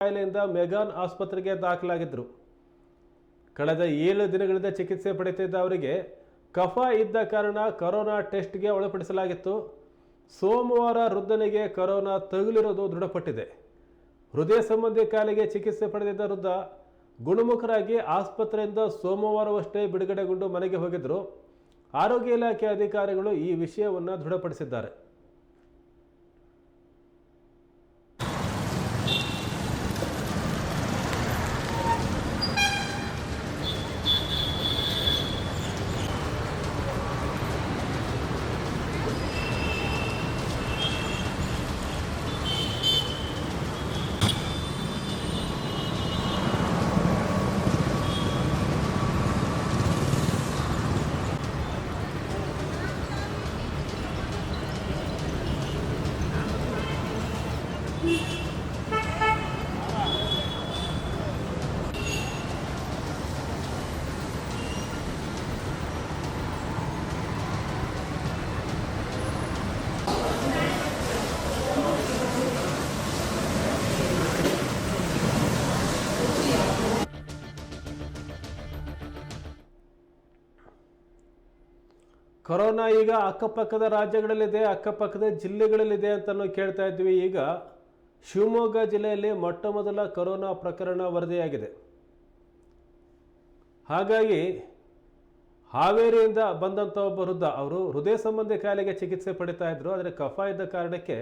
ಕಾಯಿಲೆಯಿಂದ ಮೆಗಾನ್ ಆಸ್ಪತ್ರೆಗೆ ದಾಖಲಾಗಿದ್ದರು. ಕಳೆದ ಏಳು ದಿನಗಳಿಂದ ಚಿಕಿತ್ಸೆ ಪಡೆಯುತ್ತಿದ್ದ ಅವರಿಗೆ ಕಫ ಇದ್ದ ಕಾರಣ ಕರೋನಾ ಟೆಸ್ಟ್ಗೆ ಒಳಪಡಿಸಲಾಗಿತ್ತು. ಸೋಮವಾರ ವೃದ್ಧನಿಗೆ ಕರೋನಾ ತಗುಲಿರೋದು ದೃಢಪಟ್ಟಿದೆ. ಹೃದಯ ಸಂಬಂಧಿ ಕಾಯಿಲೆಗೆ ಚಿಕಿತ್ಸೆ ಪಡೆದಿದ್ದ ವೃದ್ಧ ಗುಣಮುಖರಾಗಿ ಆಸ್ಪತ್ರೆಯಿಂದ ಸೋಮವಾರವಷ್ಟೇ ಬಿಡುಗಡೆಗೊಂಡು ಮನೆಗೆ ಹೋಗಿದ್ದರು. ಆರೋಗ್ಯ ಇಲಾಖೆ ಅಧಿಕಾರಿಗಳು ಈ ವಿಷಯವನ್ನು ದೃಢಪಡಿಸಿದ್ದಾರೆ. ಕೊರೋನಾ ಈಗ ಅಕ್ಕಪಕ್ಕದ ರಾಜ್ಯಗಳಲ್ಲಿದೆ ಅಕ್ಕಪಕ್ಕದ ಜಿಲ್ಲೆಗಳಲ್ಲಿದೆ ಅಂತಲೂ ಕೇಳ್ತಾ ಇದ್ವಿ. ಈಗ ಶಿವಮೊಗ್ಗ ಜಿಲ್ಲೆಯಲ್ಲಿ ಮೊಟ್ಟ ಮೊದಲ ಕೊರೋನಾ ಪ್ರಕರಣ ವರದಿಯಾಗಿದೆ. ಹಾಗಾಗಿ ಹಾವೇರಿಯಿಂದ ಬಂದಂಥ ಒಬ್ಬ ವೃದ್ಧ, ಅವರು ಹೃದಯ ಸಂಬಂಧಿ ಕಾಯಿಲೆಗೆ ಚಿಕಿತ್ಸೆ ಪಡಿತಾ ಇದ್ದರು ಆದರೆ ಕಫ ಇದ್ದ ಕಾರಣಕ್ಕೆ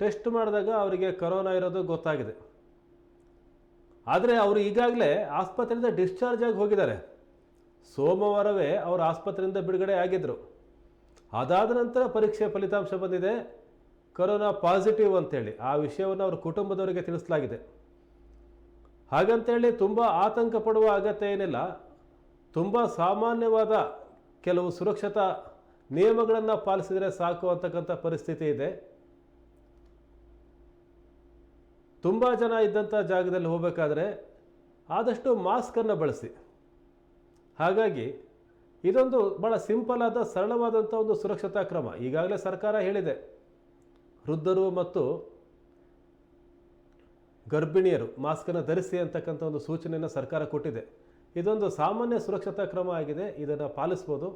ಟೆಸ್ಟ್ ಮಾಡಿದಾಗ ಅವರಿಗೆ ಕರೋನಾ ಇರೋದು ಗೊತ್ತಾಗಿದೆ. ಆದರೆ ಅವರು ಈಗಾಗಲೇ ಆಸ್ಪತ್ರೆಯಿಂದ ಡಿಸ್ಚಾರ್ಜ್ ಆಗಿ ಹೋಗಿದ್ದಾರೆ. ಸೋಮವಾರವೇ ಅವರು ಆಸ್ಪತ್ರೆಯಿಂದ ಬಿಡುಗಡೆ ಆಗಿದ್ದರು ಅದಾದ ನಂತರ ಪರೀಕ್ಷೆ ಫಲಿತಾಂಶ ಬಂದಿದೆ. ಕೊರೋನಾ ಪಾಸಿಟಿವ್ ಅಂತೇಳಿ ಆ ವಿಷಯವನ್ನು ಅವ್ರ ಕುಟುಂಬದವರಿಗೆ ತಿಳಿಸಲಾಗಿದೆ. ಹಾಗಂತೇಳಿ ತುಂಬ ಆತಂಕ ಪಡುವ ಅಗತ್ಯ ಏನಿಲ್ಲ. ತುಂಬ ಸಾಮಾನ್ಯವಾದ ಕೆಲವು ಸುರಕ್ಷತಾ ನಿಯಮಗಳನ್ನು ಪಾಲಿಸಿದರೆ ಸಾಕು ಅಂತಕ್ಕಂಥ ಪರಿಸ್ಥಿತಿ ಇದೆ. ತುಂಬ ಜನ ಇದ್ದಂಥ ಜಾಗದಲ್ಲಿ ಹೋಗಬೇಕಾದ್ರೆ ಆದಷ್ಟು ಮಾಸ್ಕನ್ನು ಬಳಸಿ. ಹಾಗಾಗಿ ಇದೊಂದು ಭಾಳ ಸಿಂಪಲ್ ಆದ ಸರಳವಾದಂಥ ಒಂದು ಸುರಕ್ಷತಾ ಕ್ರಮ ಈಗಾಗಲೇ ಸರ್ಕಾರ ಹೇಳಿದೆ. ವೃದ್ಧರು ಮತ್ತು ಗರ್ಭಿಣಿಯರು ಮಾಸ್ಕನ್ನು ಧರಿಸಿ ಅಂತಕ್ಕಂಥ ಒಂದು ಸೂಚನೆಯನ್ನು ಸರ್ಕಾರ ಕೊಟ್ಟಿದೆ. ಇದೊಂದು ಸಾಮಾನ್ಯ ಸುರಕ್ಷತಾ ಕ್ರಮ ಆಗಿದೆ. ಇದನ್ನು ಪಾಲಿಸ್ಬೋದು.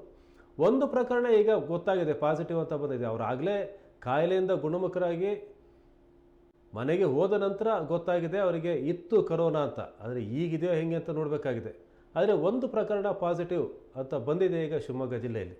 ಒಂದು ಪ್ರಕರಣ ಈಗ ಗೊತ್ತಾಗಿದೆ, ಪಾಸಿಟಿವ್ ಅಂತ ಬಂದಿದೆ. ಅವರಾಗಲೇ ಕಾಯಿಲೆಯಿಂದ ಗುಣಮುಖರಾಗಿ ಮನೆಗೆ ಹೋದ ನಂತರ ಗೊತ್ತಾಗಿದೆ ಅವರಿಗೆ ಇತ್ತು ಕರೋನಾ ಅಂತ. ಆದರೆ ಈಗಿದೆಯೋ ಹೆಂಗೆ ಅಂತ ನೋಡಬೇಕಾಗಿದೆ. ಆದರೆ ಒಂದು ಪ್ರಕರಣ ಪಾಸಿಟಿವ್ ಅಂತ ಬಂದಿದೆ ಈಗ ಶಿವಮೊಗ್ಗ ಜಿಲ್ಲೆಯಲ್ಲಿ.